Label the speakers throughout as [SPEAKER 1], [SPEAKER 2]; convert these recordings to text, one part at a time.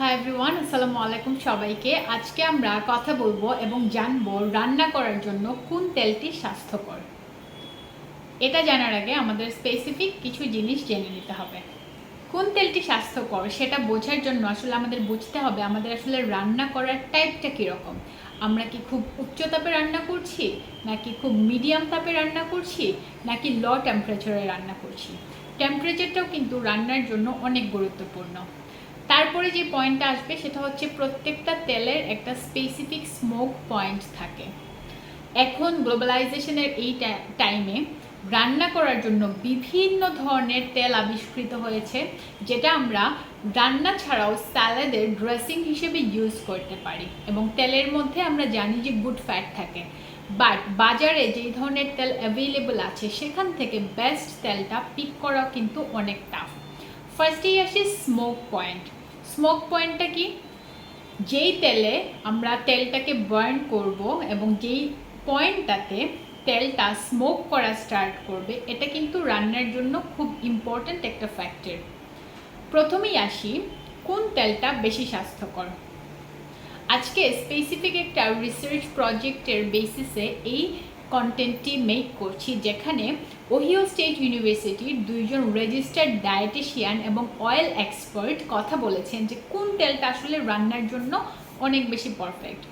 [SPEAKER 1] Hi everyone আসসালামু আলাইকুম সবাইকে। আজকে আমরা কথা বলব এবং জানব রান্না করার জন্য কোন তেলটি স্বাস্থ্যকর। এটা জানার আগে আমাদের স্পেসিফিক কিছু জিনিস জেনে নিতে হবে। কোন তেলটি স্বাস্থ্যকর সেটা বোঝার জন্য আসলে আমাদের বুঝতে হবে আমাদের আসলে রান্না করার টাইপটা কীরকম। আমরা কি খুব উচ্চ তাপে রান্না করছি, নাকি খুব মিডিয়াম তাপে রান্না করছি, নাকি লো টেম্পারেচারে রান্না করছি। টেম্পারেচারটাও কিন্তু রান্নার জন্য অনেক গুরুত্বপূর্ণ। তারপরে যে পয়েন্টটা আসবে সেটা হচ্ছে প্রত্যেকটা তেলের একটা স্পেসিফিক স্মোক পয়েন্ট থাকে। এখন গ্লোবালাইজেশনের এই টাইমে রান্না করার জন্য বিভিন্ন ধরনের তেল আবিষ্কৃত হয়েছে, যেটা আমরা রান্না ছাড়াও স্যালাডের ড্রেসিং হিসেবে ইউজ করতে পারি। এবং তেলের মধ্যে আমরা জানি যে গুড ফ্যাট থাকে। বাট বাজারে যেই ধরনের তেল অ্যাভেলেবল আছে, সেখান থেকে বেস্ট তেলটা পিক করা কিন্তু অনেক টাফ ফার্স্টেই আসি স্মোক পয়েন্ট স্মোক পয়েন্টটা কি? যেই তেলে আমরা তেলটাকে বার্ন করব এবং যেই পয়েন্টটাতে তেলটা স্মোক করা স্টার্ট করবে, এটা কিন্তু রান্নার জন্য খুব ইম্পর্ট্যান্ট একটা ফ্যাক্টর প্রথমেই আসি, কোন তেলটা বেশি স্বাস্থ্যকর? আজকে স্পেসিফিক একটা রিসার্চ প্রজেক্টের বেসিসে এই কন্টেন্টটি মেক করছি, যেখানে ওহিও স্টেট ইউনিভার্সিটির দুইজন রেজিস্টার্ড ডায়েটিশিয়ান এবং অয়েল এক্সপার্ট কথা বলেছেন যে কোন তেলটা আসলে রান্নার জন্য অনেক বেশি পারফেক্ট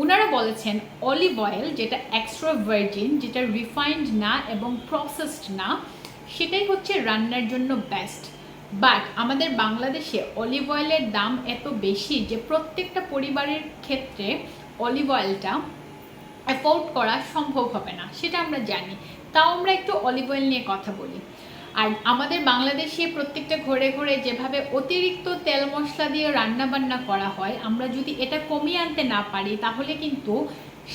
[SPEAKER 1] ওনারা বলেছেন অলিভ অয়েল যেটা এক্সট্রা ভার্জিন যেটা রিফাইন্ড না এবং প্রসেসড না, সেটাই হচ্ছে রান্নার জন্য বেস্ট বাট আমাদের বাংলাদেশে অলিভ অয়েলের দাম এত বেশি যে প্রত্যেকটা পরিবারের ক্ষেত্রে অলিভ অয়েলটা অ্যাফোর্ড করা সম্ভব হবে না, সেটা আমরা জানি। তাও আমরা একটু অলিভ অয়েল নিয়ে কথা বলি। আর আমাদের বাংলাদেশে প্রত্যেকটা ঘরে ঘরে যেভাবে অতিরিক্ত তেল মশলা দিয়ে রান্না বান্না করা হয়, আমরা যদি এটা কমিয়ে আনতে না পারি, তাহলে কিন্তু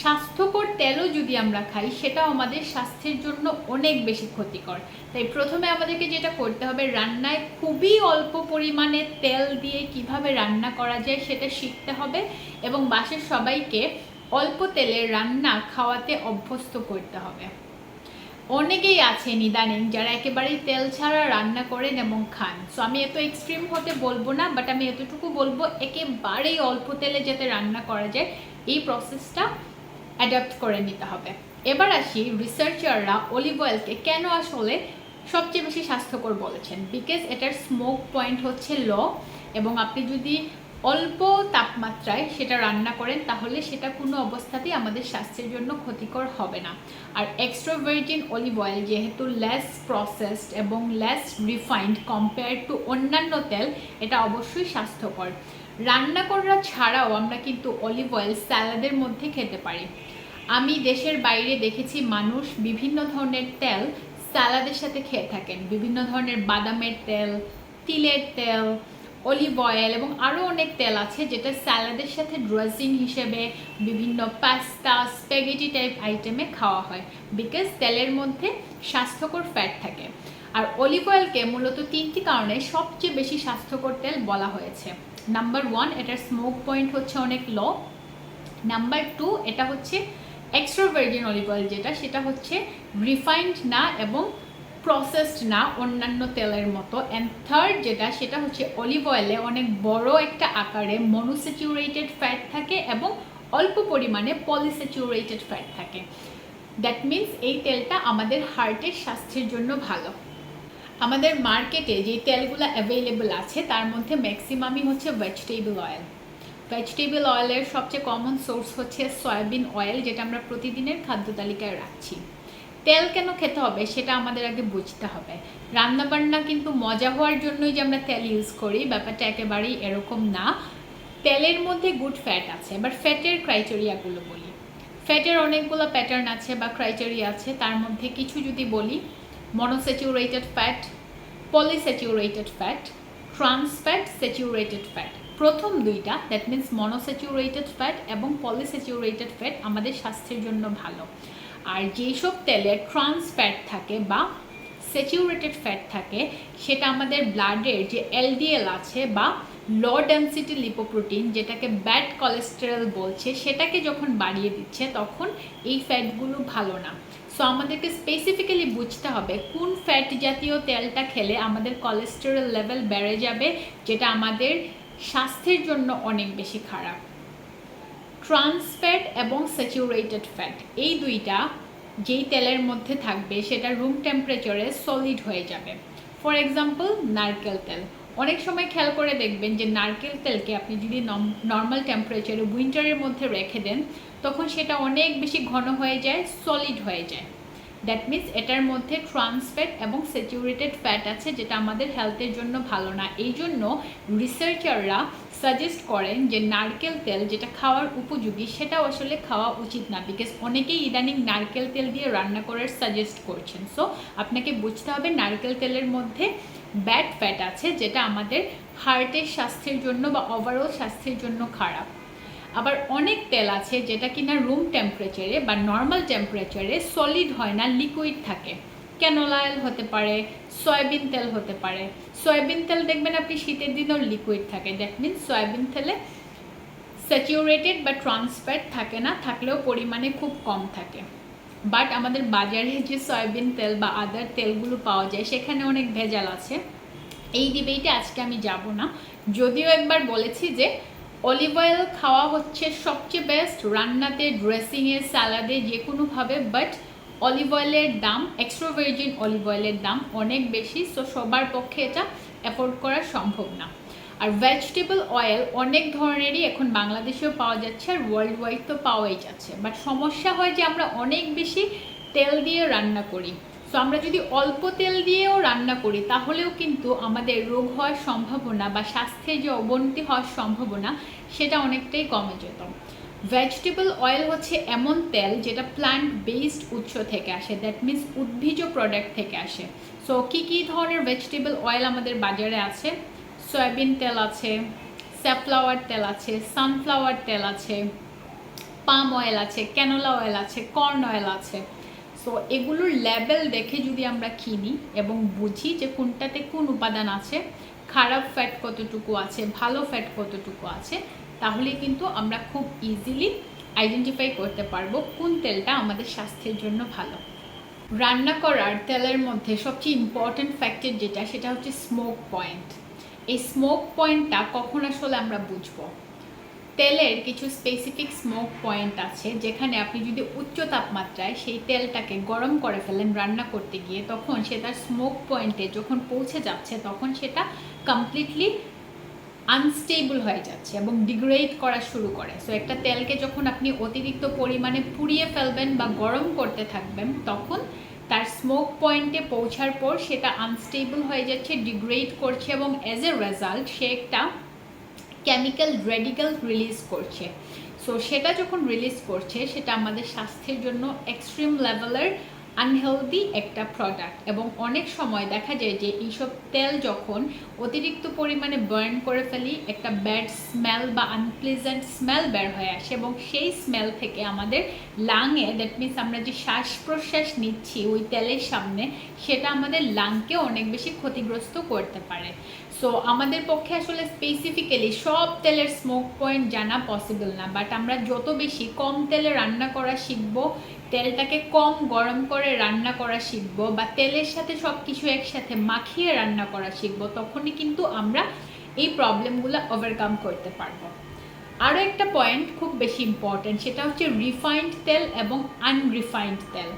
[SPEAKER 1] স্বাস্থ্যকর তেলও যদি আমরা খাই, সেটাও আমাদের স্বাস্থ্যের জন্য অনেক বেশি ক্ষতিকর। তাই প্রথমে আমাদেরকে যেটা করতে হবে, রান্নায় খুবই অল্প পরিমাণে তেল দিয়ে কীভাবে রান্না করা যায় সেটা শিখতে হবে এবং বাসের সবাইকে অল্প তেলে রান্না খাওয়াতে অভ্যস্ত করতে হবে। অনেকেই আছে নিদানিং যারা একেবারেই তেল ছাড়া রান্না করেন এবং খান। সো আমি এত এক্সট্রিম হতে বলব না বাট আমি এতটুকু বলব, একেবারেই অল্প তেলে যাতে রান্না করা যায়, এই প্রসেসটা অ্যাডাপ্ট করে নিতে হবে। এবার আসি রিসার্চাররা অলিভ অয়েলকে কেন আসলে সবচেয়ে বেশি স্বাস্থ্যকর বলেছেন? বিকজ এটার স্মোক পয়েন্ট হচ্ছে ল এবং আপনি যদি অল্প তাপমাত্রায় সেটা রান্না করেন, তাহলে সেটা কোনো অবস্থাতেই আমাদের স্বাস্থ্যের জন্য ক্ষতিকর হবে না। আর এক্সট্রা ভার্জিন অলিভ অয়েল যেহেতু লেস প্রসেসড এবং লেস রিফাইন্ড কম্পেয়ার টু অন্যান্য তেল, এটা অবশ্যই স্বাস্থ্যকর। রান্না করা ছাড়াও আমরা কিন্তু অলিভ অয়েল স্যালাদের মধ্যে খেতে পারি। আমি দেশের বাইরে দেখেছি মানুষ বিভিন্ন ধরনের তেল স্যালাদের সাথে খেয়ে থাকেন। বিভিন্ন ধরনের বাদামের তেল, তিলের তেল অলিভ অয়েল এবং আরও অনেক তেল আছে যেটা স্যালাডের সাথে ড্রেসিং হিসেবে বিভিন্ন পাস্তা স্প্যাগেটি টাইপ আইটেমে খাওয়া হয় বিকজ তেলের মধ্যে স্বাস্থ্যকর ফ্যাট থাকে। আর অলিভ অয়েলকে মূলত তিনটি কারণে সবচেয়ে বেশি স্বাস্থ্যকর তেল বলা হয়েছে। নাম্বার ওয়ান এটার স্মোক পয়েন্ট হচ্ছে অনেক লো নাম্বার টু এটা হচ্ছে এক্সট্রা ভার্জিন অলিভ অয়েল যেটা, সেটা হচ্ছে রিফাইন্ড না এবং প্রসেসড না, অন্যান্য তেলের মতো। অ্যান্ড থার্ড যেটা, সেটা হচ্ছে অলিভ অয়েলে অনেক বড় একটা আকারে মনোস্যাচুরেটেড ফ্যাট থাকে এবং অল্প পরিমাণে পলিস্যাচুরেটেড ফ্যাট থাকে। দ্যাট মিন্স এই তেলটা আমাদের হার্টের স্বাস্থ্যের জন্য ভালো। আমাদের মার্কেটে যে তেলগুলো অ্যাভেলেবল আছে, তার মধ্যে ম্যাক্সিমামই হচ্ছে ভেজিটেবল অয়েল ভেজিটেবল অয়েলের সবচেয়ে কমন সোর্স হচ্ছে সয়াবিন অয়েল যেটা আমরা প্রতিদিনের খাদ্য তালিকায় রাখছি। তেল কেন খেতে হবে সেটা আমাদের আগে বুঝতে হবে। রান্নাবান্না কিন্তু মজা হওয়ার জন্যই যে আমরা তেল ইউজ করি, ব্যাপারটা একেবারেই এরকম না। তেলের মধ্যে গুড ফ্যাট আছে এবার ফ্যাটের ক্রাইটেরিয়াগুলো বলি। ফ্যাটের অনেকগুলো প্যাটার্ন আছে বা ক্রাইটেরিয়া আছে, তার মধ্যে কিছু যদি বলি monounsaturated fat polyunsaturated fat trans fat saturated fat প্রথম দুইটা দ্যাট মিন্স মনোস্যাচুরেটেড ফ্যাট এবং পলিস্যাচুরেটেড ফ্যাট আমাদের স্বাস্থ্যের জন্য ভালো। আর যেসব তেলে ট্রান্স ফ্যাট থাকে বা স্যাচুরেটেড ফ্যাট থাকে, সেটা আমাদের ব্লাডের যে এলডিএল আছে বা লো ডেন্সিটি লিপোপ্রোটিন যেটাকে ব্যাড কোলেস্টেরল বলছে, সেটাকে যখন বাড়িয়ে দিচ্ছে, তখন এই ফ্যাটগুলো ভালো না। সো আমাদেরকে স্পেসিফিক্যালি বুঝতে হবে কোন ফ্যাট জাতীয় তেলটা খেলে আমাদের কোলেস্টেরল লেভেল বেড়ে যাবে, যেটা আমাদের স্বাস্থ্যের জন্য অনেক বেশি খারাপ। ট্রান্স ফ্যাট এবং স্যাচুরেটেড ফ্যাট। এই দুইটা যেই তেলের মধ্যে থাকবে, সেটা রুম টেম্পারেচারে সলিড হয়ে যাবে। ফর এক্সাম্পল নারকেল তেল। অনেক সময় খেয়াল করে দেখবেন যে নারকেল তেলকে আপনি যদি নর্মাল টেম্পারেচারে উইন্টারের মধ্যে রেখে দেন, তখন সেটা অনেক বেশি ঘন হয়ে যায় সলিড হয়ে যায়। দ্যাট মিন্স এটার মধ্যে ট্রান্সফ্যাট এবং স্যাচুরেটেড ফ্যাট আছে, যেটা আমাদের হেলথের জন্য ভালো না। এই জন্য রিসার্চাররা সাজেস্ট করেন যে নারকেল তেল যেটা খাওয়ার উপযোগী, সেটাও আসলে খাওয়া উচিত না। বিকজ অনেকেই ইদানিং নারকেল তেল দিয়ে রান্না করার সাজেস্ট করছেন। সো আপনাকে বুঝতে হবে নারকেল তেলের মধ্যে ব্যাড ফ্যাট আছে, যেটা আমাদের হার্টের স্বাস্থ্যের জন্য বা ওভারঅল স্বাস্থ্যের জন্য খারাপ। আবার অনেক তেল আছে যেটা কিনা রুম টেম্পারেচারে বা নর্মাল টেম্পারেচারে সলিড হয় না লিকুইড থাকে। ক্যানোলা অয়েল হতে পারে সয়াবিন তেল হতে পারে। সয়াবিন তেল দেখবেন আপনি শীতের দিনেও লিকুইড থাকে। দ্যাট মিনস সয়াবিন তেলে স্যাচুরেটেড বা ট্রান্সফ্যাট থাকে না, থাকলেও পরিমাণে খুব কম থাকে। বাট আমাদের বাজারে যে সয়াবিন তেল বা আদার তেলগুলো পাওয়া যায়, সেখানে অনেক ভেজাল আছে। এই ডিবেটে আজকে আমি যাব না। যদিও একবার বলেছি যে অলিভ অয়েল খাওয়া হচ্ছে সবচেয়ে বেস্ট রান্নাতে ড্রেসিংয়ে স্যালাডে যে কোনোভাবে বাট অলিভ অয়েলের দাম এক্সট্রা ভার্জিন অলিভ অয়েলের দাম অনেক বেশি সো সবার পক্ষে এটা অ্যাফোর্ড করা সম্ভব না। আর ভেজিটেবল অয়েল অনেক ধরনেরই এখন বাংলাদেশেও পাওয়া যাচ্ছে, আর ওয়ার্ল্ড ওয়াইড তো পাওয়াই যাচ্ছে। বাট সমস্যা হয় যে আমরা অনেক বেশি তেল দিয়ে রান্না করি। সো আমরা যদি অল্প তেল দিয়েও রান্না করি, তাহলেও কিন্তু আমাদের রোগ হওয়ার সম্ভাবনা বা স্বাস্থ্যের যে অবনতি হওয়ার সম্ভাবনা, সেটা অনেকটাই কমে যেত। ভেজিটেবল অয়েল হচ্ছে এমন তেল যেটা প্ল্যান্ট বেসড উৎস থেকে আসে দ্যাট মিন্স উদ্ভিজ প্রোডাক্ট থেকে আসে। সো কী কী ধরনের ভেজিটেবল অয়েল আমাদের বাজারে আছে? সয়াবিন তেল আছে স্যাফ্লাওয়ার তেল আছে সানফ্লাওয়ার তেল আছে পাম অয়েল আছে ক্যানোলা অয়েল আছে কর্ন অয়েল আছে। সো এগুলোর লেভেল দেখে যদি আমরা কিনি এবং বুঝি যে কোনটাতে কোন উপাদান আছে, খারাপ ফ্যাট কতটুকু আছে, ভালো ফ্যাট কতটুকু আছে, তাহলে কিন্তু আমরা খুব ইজিলি আইডেন্টিফাই করতে পারব কোন তেলটা আমাদের স্বাস্থ্যের জন্য ভালো। রান্না করার তেলের মধ্যে সবচেয়ে ইম্পর্ট্যান্ট ফ্যাক্টর যেটা, সেটা হচ্ছে স্মোক পয়েন্ট এই স্মোক পয়েন্টটা কখন আসলে আমরা বুঝব? তেলের কিছু স্পেসিফিক স্মোক পয়েন্ট আছে, যেখানে আপনি যদি উচ্চ তাপমাত্রায় সেই তেলটাকে গরম করে ফেলেন রান্না করতে গিয়ে, তখন সে তার স্মোক পয়েন্টে যখন পৌঁছে যাচ্ছে, তখন সেটা কমপ্লিটলি আনস্টেবল হয়ে যাচ্ছে এবং ডিগ্রেড করা শুরু করে। সো একটা তেলকে যখন আপনি অতিরিক্ত পরিমাণে পুড়িয়ে ফেলবেন বা গরম করতে থাকবেন, তখন তার স্মোক পয়েন্টে পৌঁছার পর সেটা আনস্টেবল হয়ে যাচ্ছে ডিগ্রেড করছে এবং অ্যাজ এ রেজাল্ট সে একটা কেমিক্যাল রেডিক্যাল রিলিজ করছে। সো সেটা যখন রিলিজ করছে, সেটা আমাদের স্বাস্থ্যের জন্য এক্সট্রিম লেভেলের আনহেলদি একটা প্রোডাক্ট এবং অনেক সময় দেখা যায় যে, এইসব তেল যখন অতিরিক্ত পরিমাণে বার্ন করে ফেলি, একটা ব্যাড স্মেল বা আনপ্লেজেন্ট স্মেল বের হয়ে আসে এবং সেই স্মেল থেকে আমাদের লাংয়ে দ্যাট মিনস আমরা যে শ্বাস প্রশ্বাস নিচ্ছি ওই তেলের সামনে, সেটা আমাদের লাংকে অনেক বেশি ক্ষতিগ্রস্ত করতে পারে। সো আমাদের পক্ষে আসলে স্পেসিফিক্যালি সব তেলের স্মোক পয়েন্ট জানা পসিবল না বাট আমরা যত বেশি কম তেলে রান্না করা শিখব, তেলটাকে কম গরম করে রান্না করা শিখব, বা তেলের সাথে সব কিছু একসাথে মাখিয়ে রান্না করা শিখব, তখনই কিন্তু আমরা এই প্রবলেমগুলো ওভারকাম করতে পারব। আরও একটা পয়েন্ট খুব বেশি ইম্পর্ট্যান্ট সেটা হচ্ছে রিফাইন্ড তেল এবং আনরিফাইন্ড তেল।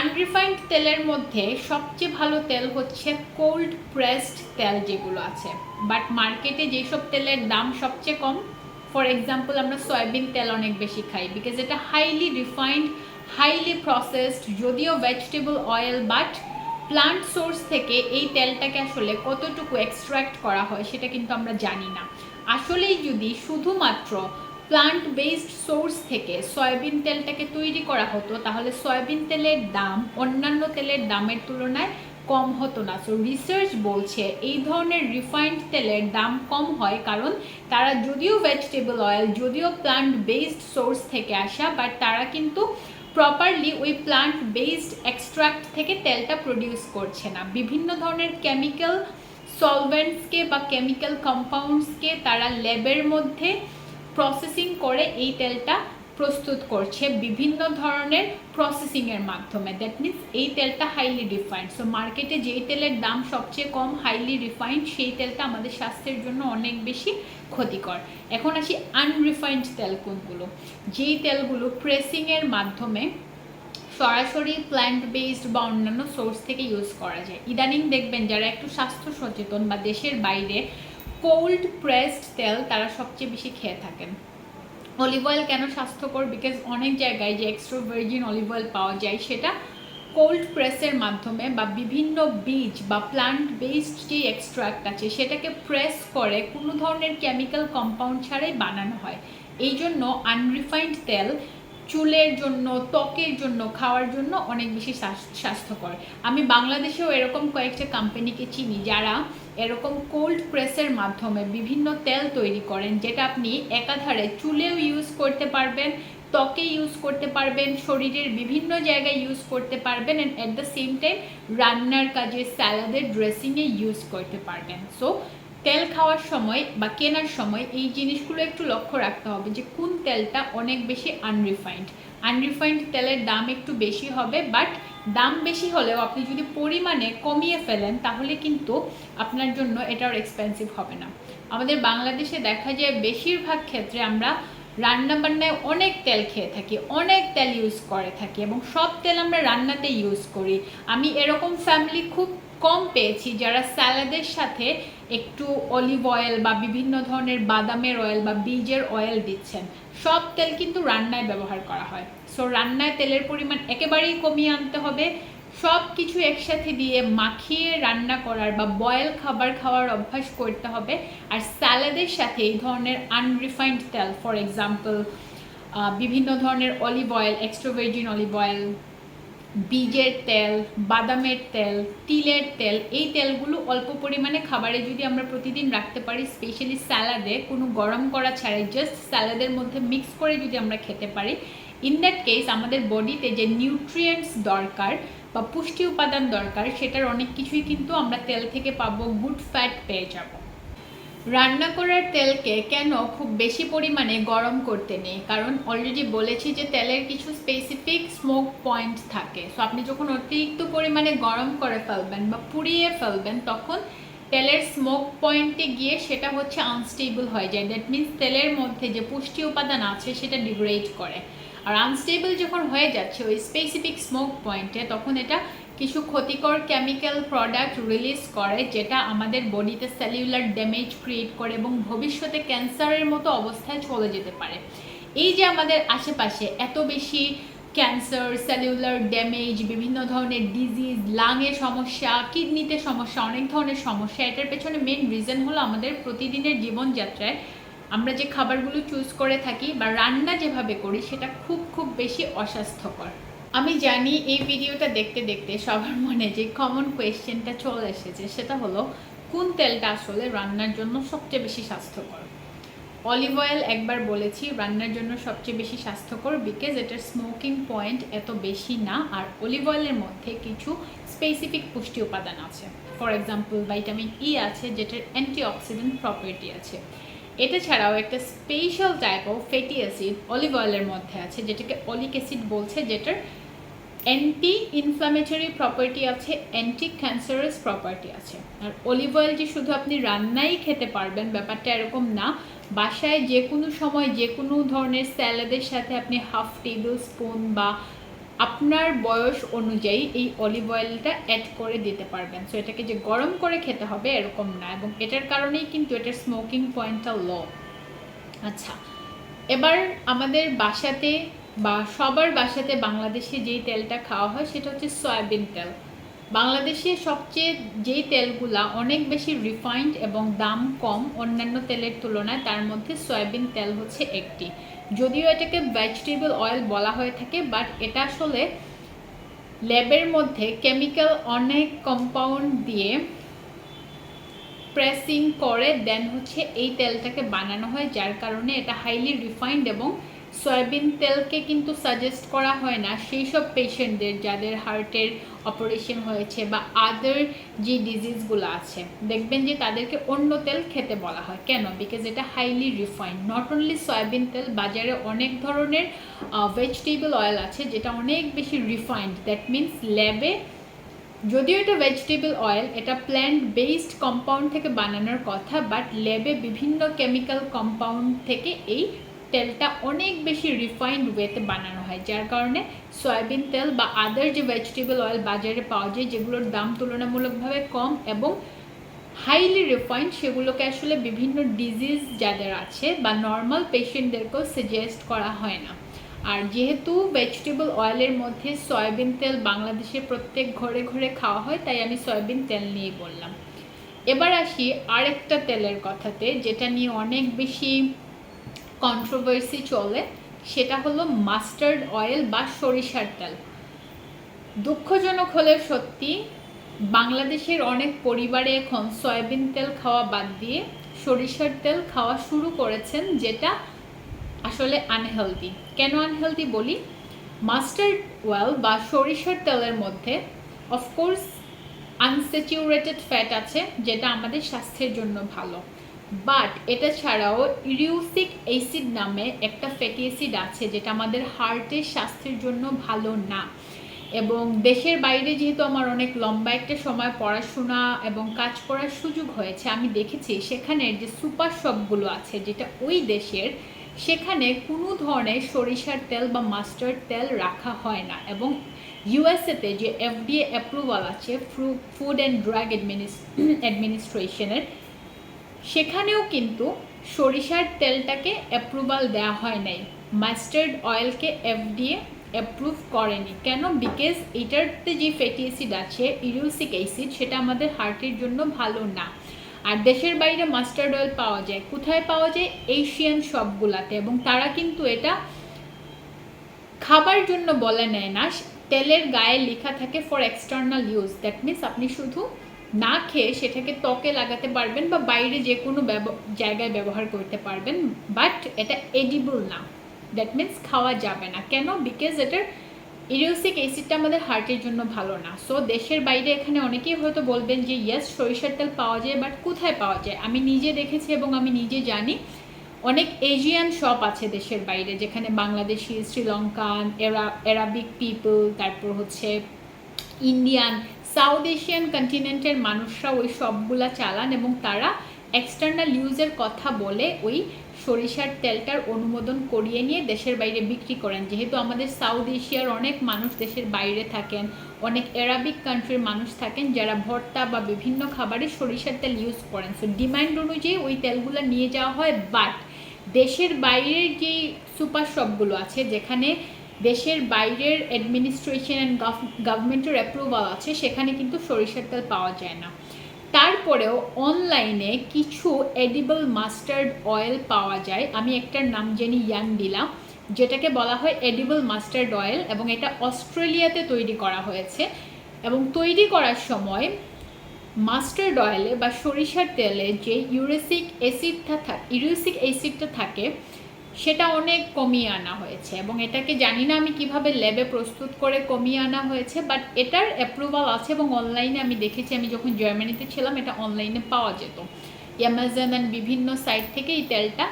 [SPEAKER 1] আনরিফাইন্ড তেলের মধ্যে সবচেয়ে ভালো তেল হচ্ছে কোল্ড প্রেসড তেল যেগুলো আছে। বাট মার্কেটে যেসব তেলের দাম সবচেয়ে কম, ফর এক্সাম্পল আমরা সয়াবিন তেল অনেক বেশি খাই বিকজ এটা হাইলি রিফাইন্ড হাইলি প্রসেসড যদিও vegetable oil but plant source থেকে এই তেলটাকে আসলে কতটুকু এক্সট্র্যাক্ট করা হয় সেটা কিন্তু আমরা জানি না। আসলেই যদি শুধুমাত্র প্লান্ট বেসড সোর্স থেকে সয়াবিন তেলটাকে তৈরি করা হতো, তাহলে সয়াবিন তেলের দাম অন্যান্য তেলের দামের তুলনায় কম হতো না। সো রিসার্চ বলছে এই ধরনের রিফাইন্ড তেলের দাম কম হয় কারণ তারা যদিও ভেজিটেবল অয়েল যদিও প্লান্ট বেসড সোর্স থেকে আসা বাট তারা কিন্তু প্রপারলি ওই প্লান্ট বেসড এক্সট্রাক্ট থেকে তেলটা প্রডিউস করছে না। বিভিন্ন ধরনের কেমিক্যাল সলভেন্টসকে বা কেমিক্যাল কম্পাউন্ডসকে তারা ল্যাবের মধ্যে প্রসেসিং করে এই তেলটা প্রস্তুত করছে বিভিন্ন ধরনের প্রসেসিংয়ের মাধ্যমে। দ্যাট মিনস এই তেলটা হাইলি রিফাইন্ড সো মার্কেটে যেই তেলের দাম সবচেয়ে কম হাইলি রিফাইন্ড সেই তেলটা আমাদের স্বাস্থ্যের জন্য অনেক বেশি ক্ষতিকর। এখন আসি আনরিফাইন্ড তেল কোনগুলো। যেই তেলগুলো প্রেসিংয়ের মাধ্যমে সরাসরি প্ল্যান্ট বেসড বা অন্যান্য সোর্স থেকে ইউজ করা যায়। ইদানিং দেখবেন যারা একটু স্বাস্থ্য সচেতন বা দেশের বাইরে কোল্ড প্রেসড তেল তারা সবচেয়ে বেশি খেয়ে থাকেন। অলিভ অয়েল কেন স্বাস্থ্যকর? বিকজ অনেক জায়গায় যে এক্সট্রা ভার্জিন অলিভ অয়েল পাওয়া যায়, সেটা কোল্ড প্রেসের মাধ্যমে বা বিভিন্ন বীজ বা প্লান্ট বেসড যে এক্সট্রাক্ট আছে, সেটাকে প্রেস করে কোনো ধরনের কেমিক্যাল কম্পাউন্ড ছাড়াই বানানো হয়। এই জন্য আনরিফাইন্ড তেল চুলের জন্য, ত্বকের জন্য, খাওয়ার জন্য অনেক বেশি স্বাস্থ্যকর। আমি বাংলাদেশেও এরকম কয়েকটা কোম্পানিকে চিনি যারা এরকম কোল্ড প্রেসের মাধ্যমে বিভিন্ন তেল তৈরি করেন, যেটা আপনি একাধারে চুলেও ইউজ করতে পারবেন, ত্বকে ইউজ করতে পারবেন, শরীরের বিভিন্ন জায়গায় ইউজ করতে পারবেন and at the same time রান্নার কাজে স্যালাডের ড্রেসিংয়ে ইউজ করতে পারবেন। সো তেল খাওয়ার সময় বা কেনার সময় এই জিনিসগুলো একটু লক্ষ্য রাখতে হবে যে কোন তেলটা অনেক বেশি আনরিফাইন্ড আনরিফাইন্ড তেলের দাম একটু বেশি হবে বাট দাম বেশি হলেও আপনি যদি পরিমাণে কমিয়ে ফেলেন, তাহলে কিন্তু আপনার জন্য এটাও এক্সপেন্সিভ হবে না। আমাদের বাংলাদেশে দেখা যায় বেশিরভাগ ক্ষেত্রে আমরা রান্না বান্নায় অনেক তেল খেয়ে থাকি, অনেক তেল ইউজ করে থাকি, এবং সব তেল আমরা রান্নাতে ইউজ করি। আমি এরকম ফ্যামিলি খুব কম পেয়েছি, যারা স্যালাডের সাথে একটু অলিভ অয়েল বা বিভিন্ন ধরনের বাদামের অয়েল বা বীজের অয়েল দিচ্ছেন। সব তেল কিন্তু রান্নায় ব্যবহার করা হয়। সো রান্নায় তেলের পরিমাণ একেবারেই কমিয়ে আনতে হবে। সব কিছু একসাথে দিয়ে মাখিয়ে রান্না করার বা বয়েল খাবার খাওয়ার অভ্যাস করতে হবে। আর স্যালাডের সাথে এই ধরনের আনরিফাইন্ড তেল ফর এক্সাম্পল বিভিন্ন ধরনের olive oil extra virgin olive oil বীজের তেল, বাদামের তেল, তিলের তেল, এই তেলগুলো অল্প পরিমাণে খাবারে যদি আমরা প্রতিদিন রাখতে পারি স্পেশালি স্যালাডে কোনো গরম করা ছাড়াই জাস্ট স্যালাডের মধ্যে মিক্স করে যদি আমরা খেতে পারি ইন দ্যাট কেস আমাদের বডিতে যে নিউট্রিয়েন্টস দরকার বা পুষ্টি উপাদান দরকার, সেটার অনেক কিছুই কিন্তু আমরা তেল থেকে পাবো গুড ফ্যাট পেয়ে যাব। রান্না করার তেলকে কেন খুব বেশি পরিমাণে গরম করতে নেই? কারণ অলরেডি বলেছি যে তেলের কিছু স্পেসিফিক স্মোক পয়েন্ট থাকে। সো আপনি যখন অতিরিক্ত পরিমাণে গরম করে ফেলবেন বা পুড়িয়ে ফেলবেন, তখন তেলের স্মোক পয়েন্টে গিয়ে সেটা হচ্ছে আনস্টেবল হয়ে যায়। দ্যাট মিন্স তেলের মধ্যে যে পুষ্টি উপাদান আছে, সেটা ডিগ্রেড করে। আর আনস্টেবল যখন হয়ে যাচ্ছে, ওই স্পেসিফিক স্মোক পয়েন্টে তখন এটা কিছু ক্ষতিকর কেমিক্যাল প্রোডাক্ট রিলিজ করে, যেটা আমাদের বডিতে সেলুলার ড্যামেজ ক্রিয়েট করে এবং ভবিষ্যতে ক্যান্সারের মতো অবস্থায় চলে যেতে পারে। এই যে আমাদের আশেপাশে এত বেশি ক্যান্সার সেলুলার ড্যামেজ বিভিন্ন ধরনের ডিজিজ লাংয়ে সমস্যা কিডনিতে সমস্যা, অনেক ধরনের সমস্যা, এটার পেছনে মেন রিজন হলো আমাদের প্রতিদিনের জীবনযাত্রায় আমরা যে খাবারগুলো চুজ করে থাকি বা রান্না যেভাবে করি, সেটা খুব খুব বেশি অস্বাস্থ্যকর। আমি জানি এই ভিডিওটা দেখতে দেখতে সবার মনে যে কমন কোয়েশ্চেনটা চলে এসেছে, সেটা হলো, কোন তেলটা আসলে রান্নার জন্য সবচেয়ে বেশি স্বাস্থ্যকর? অলিভ অয়েল একবার বলেছি, রান্নার জন্য সবচেয়ে বেশি স্বাস্থ্যকর বিকজ এটার স্মোকিং পয়েন্ট এত বেশি না, আর অলিভ অয়েলের মধ্যে কিছু স্পেসিফিক পুষ্টি উপাদান আছে। ফর এক্সাম্পল ভাইটামিন ই আছে, যেটার অ্যান্টিঅক্সিডেন্ট প্রপার্টি আছে। এটা ছাড়াও একটা special type of fatty acid olive অয়েলের মধ্যে আছে, যেটাকে অলিক অ্যাসিড বলছে, যেটার অ্যান্টি ইনফ্লামেটরি প্রপার্টি আছে অ্যান্টি ক্যান্সারাস প্রপার্টি আছে। আর অলিভ অয়েল যে শুধু আপনি রান্নাই খেতে পারবেন, ব্যাপারটা এরকম না। বাসায় যে কোনো সময় যে কোনো ধরনের স্যালাডের সাথে আপনি হাফ টেবিল স্পুন বা আপনার বয়স অনুযায়ী এই অলিভ অয়েলটা অ্যাড করে দিতে পারবেন। সো এটাকে যে গরম করে খেতে হবে এরকম না। এবং এটার কারণেই কিন্তু এটার স্মোকিং পয়েন্টটা লো আচ্ছা এবার আমাদের বাসাতে বা সবার বাসাতে বাংলাদেশে যেই তেলটা খাওয়া হয় সেটা হচ্ছে সয়াবিন তেল। বাংলাদেশে সবচেয়ে যেই তেলগুলা অনেক বেশি রিফাইন্ড এবং দাম কম অন্যান্য তেলের তুলনায়, তার মধ্যে সয়াবিন তেল হচ্ছে একটি। যদিও এটাকে ভেজিটেবল অয়েল বলা হয়ে থাকে বাট এটা আসলে ল্যাবের মধ্যে কেমিক্যাল অনেক কম্পাউন্ড দিয়ে প্রেসিং করে দেন হচ্ছে এই তেলটাকে বানানো হয়, যার কারণে এটা হাইলি রিফাইন্ড এবং সয়াবিন তেলকে কিন্তু সাজেস্ট করা হয় না। সেই সব পেশেন্টদের যাদের হার্টের অপারেশন হয়েছে বা আদার যে ডিজিজগুলো আছে, দেখবেন যে তাদেরকে অন্য তেল খেতে বলা হয়। কেন? বিকজ এটা highly refined not only soybean তেল, বাজারে অনেক ধরনের ভেজিটেবল অয়েল আছে যেটা অনেক বেশি রিফাইন্ড দ্যাট মিন্স ল্যাবে যদিও এটা ভেজিটেবল অয়েল এটা প্ল্যান্ট বেসড কম্পাউন্ড থেকে বানানোর কথা বাট ল্যাবে বিভিন্ন কেমিক্যাল কম্পাউন্ড থেকে এই তেলটা অনেক বেশি রিফাইন্ড ওয়েতে বানানো হয়, যার কারণে সয়াবিন তেল বা আদার যে ভেজিটেবল অয়েল বাজারে পাওয়া যায়, যেগুলোর দাম তুলনামূলকভাবে কম এবং হাইলি রিফাইন্ড সেগুলোকে আসলে বিভিন্ন ডিজিজ যাদের আছে বা নর্মাল পেশেন্টদেরকেও সাজেস্ট করা হয় না। আর যেহেতু ভেজিটেবল অয়েলের মধ্যে সয়াবিন তেল বাংলাদেশের প্রত্যেক ঘরে ঘরে খাওয়া হয়, তাই আমি সয়াবিন তেল নিয়েই বললাম। এবার আসি আরেকটা তেলের কথাতে, যেটা নিয়ে অনেক বেশি কন্ট্রোভার্সি চলে, সেটা হলো মাস্টার্ড অয়েল বা সরিষার তেল। দুঃখজনক হলে সত্যি, বাংলাদেশের অনেক পরিবারে এখন সয়াবিন তেল খাওয়া বাদ দিয়ে সরিষার তেল খাওয়া শুরু করেছেন, যেটা আসলে আনহেলদি কেন আনহেলদি বলি? মাস্টার্ড অয়েল বা সরিষার তেলের মধ্যে অফকোর্স আনস্যাচুরেটেড ফ্যাট আছে, যেটা আমাদের স্বাস্থ্যের জন্য ভালো। বাট এটা ছাড়াও ইরিউসিক অ্যাসিড নামে একটা ফ্যাটি অ্যাসিড আছে, যেটা আমাদের হার্টের স্বাস্থ্যের জন্য ভালো না। এবং দেশের বাইরে যেহেতু আমার অনেক লম্বা একটা সময় পড়াশোনা এবং কাজ করার সুযোগ হয়েছে, আমি দেখেছি সেখানের যে সুপার শপগুলো আছে, যেটা ওই দেশের, সেখানে কোনো ধরনের সরিষার তেল বা মাস্টার্ড তেল রাখা হয় না। এবং ইউএসএতে যে এফডিএ অ্যাপ্রুভাল আছে ফুড অ্যান্ড ড্রাগ অ্যাডমিনিস্ট্রেশনের সেখানেও কিন্তু সরিষার তেলটাকে অ্যাপ্রুভাল দেওয়া হয় নাই। মাস্টার্ড অয়েলকে এফডিএ অ্যাপ্রুভ করেনি। কেন? বিকজ এটারতে যে ফ্যাটি অ্যাসিড আছে ইরিউসিক অ্যাসিড সেটা আমাদের হার্টের জন্য ভালো না। আর দেশের বাইরে মাস্টার্ড অয়েল পাওয়া যায়। কোথায় পাওয়া যায়? এশিয়ান শপগুলাতে এবং তারা কিন্তু এটা খাবার জন্য বলে নেয় না। তেলের গায়ে লেখা থাকে for external use that means আপনি শুধু না খেয়ে সেটাকে ত্বকে লাগাতে পারবেন বা বাইরে যে কোনো জায়গায় ব্যবহার করতে পারবেন। বাট এটা এডিবল না। দ্যাট মিন্স খাওয়া যাবে না। কেন? বিকজ এটার ইরিওসিক অ্যাসিডটা আমাদের হার্টের জন্য ভালো না। সো দেশের বাইরে এখানে অনেকেই হয়তো বলবেন যে ইয়েস সরিষার তেল পাওয়া যায় বাট কোথায় পাওয়া যায়? আমি নিজে দেখেছি এবং আমি নিজে জানি। অনেক এশিয়ান শপ আছে দেশের বাইরে, যেখানে বাংলাদেশি, শ্রীলঙ্কান, এরা অ্যারাবিক পিপল তারপর হচ্ছে ইন্ডিয়ান সাউথ এশিয়ান কন্টিনেন্টের মানুষরা ওই সবগুলা চালান এবং তারা এক্সটার্নাল ইউজের কথা বলে ওই সরিষার তেলটার অনুমোদন করিয়ে নিয়ে দেশের বাইরে বিক্রি করেন। যেহেতু আমাদের সাউথ এশিয়ার অনেক মানুষ দেশের বাইরে থাকেন, অনেক অ্যারাবিক কান্ট্রির মানুষ থাকেন, যারা ভর্তা বা বিভিন্ন খাবারে সরিষার তেল ইউজ করেন। সো ডিমান্ড অনুযায়ী ওই তেলগুলো নিয়ে যাওয়া হয় বাট দেশের বাইরের যেই সুপার শপগুলো আছে, যেখানে দেশের বাইরের অ্যাডমিনিস্ট্রেশন অ্যান্ড গভর্নমেন্টের অ্যাপ্রুভাল আছে, সেখানে কিন্তু সরিষার তেল পাওয়া যায় না। তারপরেও অনলাইনে কিছু এডিবল মাস্টার্ড অয়েল পাওয়া যায়। আমি একটার নাম জানি ইয়াং দিলাম, যেটাকে বলা হয় এডিবল মাস্টার্ড অয়েল এবং এটা অস্ট্রেলিয়াতে তৈরি করা হয়েছে এবং তৈরি করার সময় মাস্টার্ড অয়েলে বা সরিষার তেলে যে ইউরেসিক অ্যাসিডটা থাকে ইউরেসিক অ্যাসিডটা থাকে সেটা অনেক কমিয়ে আনা হয়েছে এবং এটাকে জানি না আমি কীভাবে ল্যাবে প্রস্তুত করে কমিয়ে আনা হয়েছে বাট এটার অ্যাপ্রুভাল আছে এবং অনলাইনে আমি দেখেছি, আমি যখন জার্মানিতে ছিলাম, এটা অনলাইনে পাওয়া যেত। অ্যামাজন অ্যান্ড বিভিন্ন সাইট থেকে এই তেলটা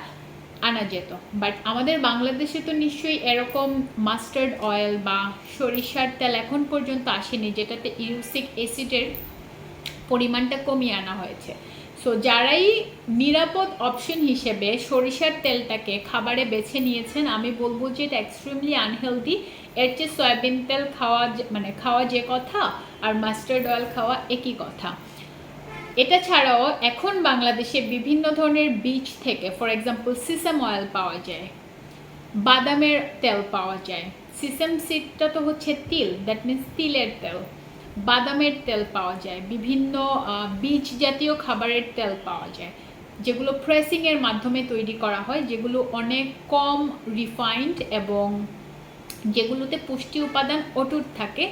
[SPEAKER 1] আনা যেত। বাট আমাদের বাংলাদেশে তো নিশ্চয়ই এরকম মাস্টার্ড অয়েল বা সরিষার তেল এখন পর্যন্ত আসেনি, যেটাতে ইউসিক অ্যাসিডের পরিমাণটা কমিয়ে আনা হয়েছে। সো যারাই নিরাপদ অপশন হিসেবে সরিষার তেলটাকে খাবারে বেছে নিয়েছেন, আমি বলব যে এটা এক্সট্রিমলি আনহেলদি এর চেয়ে সয়াবিন তেল খাওয়া মানে খাওয়া যে কথা আর মাস্টার্ড অয়েল খাওয়া একই কথা। এটা ছাড়াও এখন বাংলাদেশে বিভিন্ন ধরনের বীজ থেকে ফর এক্সাম্পল সিসাম অয়েল পাওয়া যায়, বাদামের তেল পাওয়া যায়। সিসাম সিডটা তো হচ্ছে তিল দ্যাট মিন্স তিলের তেল। বাদামের তেল পাওয়া যায়, বিভিন্ন বীজ জাতীয় খাবারের তেল পাওয়া যায়, যেগুলো প্রেসিংয়ের মাধ্যমে তৈরি করা হয়, যেগুলো অনেক কম রিফাইন্ড এবং যেগুলোতে পুষ্টি উপাদান অটুট থাকে,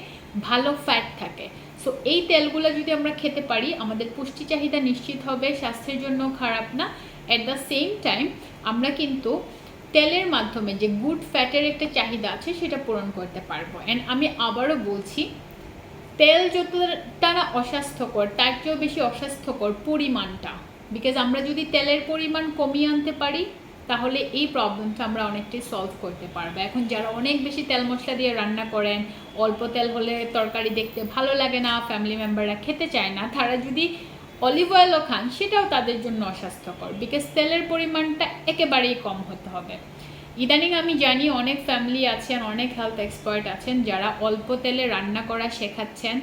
[SPEAKER 1] ভালো ফ্যাট থাকে। সো এই তেলগুলো যদি আমরা খেতে পারি, আমাদের পুষ্টি চাহিদা নিশ্চিত হবে, স্বাস্থ্যের জন্য খারাপ না। অ্যাট দ্য সেম টাইম আমরা কিন্তু তেলের মাধ্যমে যে গুড ফ্যাটের একটা চাহিদা আছে, সেটা পূরণ করতে পারব। অ্যান্ড আমি আবারও বলছি তেল যতটা না অস্বাস্থ্যকর, তার চেয়েও বেশি অস্বাস্থ্যকর পরিমাণটা। বিকজ আমরা যদি তেলের পরিমাণ কমিয়ে আনতে পারি, তাহলে এই প্রবলেমটা আমরা অনেকটাই সলভ করতে পারব। এখন যারা অনেক বেশি তেল মশলা দিয়ে রান্না করেন, অল্প তেল হলে তরকারি দেখতে ভালো লাগে না ফ্যামিলি মেম্বাররা খেতে চায় না, তারা যদি অলিভ অয়েলও খান, সেটাও তাদের জন্য অস্বাস্থ্যকর। বিকজ তেলের পরিমাণটা একেবারেই কম হতে হবে। ইদানিং আমি জানি অনেক ফ্যামিলি আছেন, অনেক হেলথ এক্সপার্ট আছেন যারা অল্প তেলে রান্না করা শেখাচ্ছেন।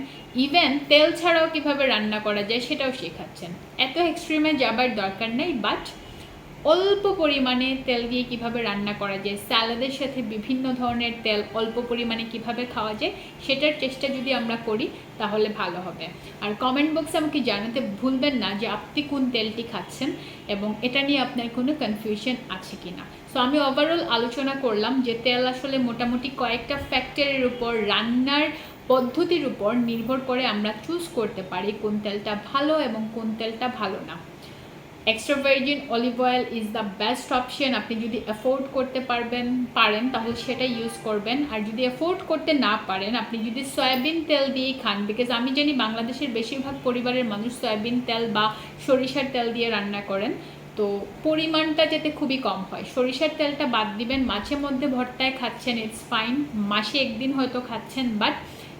[SPEAKER 1] ইভেন তেল ছাড়াও কীভাবে রান্না করা যায় সেটাও শেখাচ্ছেন। এত এক্সট্রিমে যাবার দরকার নেই বাট অল্প পরিমাণে তেল দিয়ে কীভাবে রান্না করা যায় স্যালাদের সাথে বিভিন্ন ধরনের তেল অল্প পরিমাণে কীভাবে খাওয়া যায়, সেটার চেষ্টা যদি আমরা করি, তাহলে ভালো হবে। আর কমেন্ট বক্সে আমাকে জানাতে ভুলবেন না যে আপনি কোন তেলটি খাচ্ছেন এবং এটা নিয়ে আপনার কোনো কনফিউশন আছে কি না সো আমি ওভারঅল আলোচনা করলাম যে তেল আসলে মোটামুটি কয়েকটা ফ্যাক্টরের উপর, রান্নার পদ্ধতির উপর নির্ভর করে আমরা চুজ করতে পারি কোন তেলটা ভালো এবং কোন তেলটা ভালো না। Extra virgin olive oil is the best option আপনি যদি অ্যাফোর্ড করতে পারবেন, পারেন, তাহলে সেটা ইউজ করবেন। আর যদি অ্যাফোর্ড করতে না পারেন, আপনি যদি সয়াবিন তেল দিয়েই খান বিকজ আমি জানি বাংলাদেশের বেশিরভাগ পরিবারের মানুষ সয়াবিন তেল বা সরিষার তেল দিয়ে রান্না করেন। তো পরিমাণটা যাতে খুবই কম হয়। সরিষার তেলটা বাদ দিবেন, মাঝে মধ্যে ভর্তায় খাচ্ছেন ইটস ফাইন মাসে একদিন হয়তো খাচ্ছেন বাট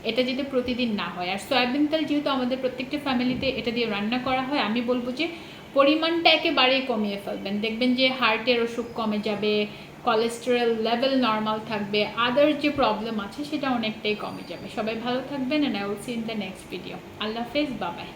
[SPEAKER 1] এটা যাতে প্রতিদিন না হয়। আর সয়াবিন তেল যেহেতু আমাদের প্রত্যেকটা ফ্যামিলিতে এটা দিয়ে রান্না করা হয়, আমি বলব যে পরিমাণটা একেবারেই কমিয়ে ফেলবেন। দেখবেন যে হার্টের অসুখ কমে যাবে কোলেস্টেরল লেভেল নর্মাল থাকবে আদার যে প্রবলেম আছে সেটা অনেকটাই কমে যাবে। সবাই ভালো থাকবেন and I will see in the next video আল্লাহ হাফেজ বাবাই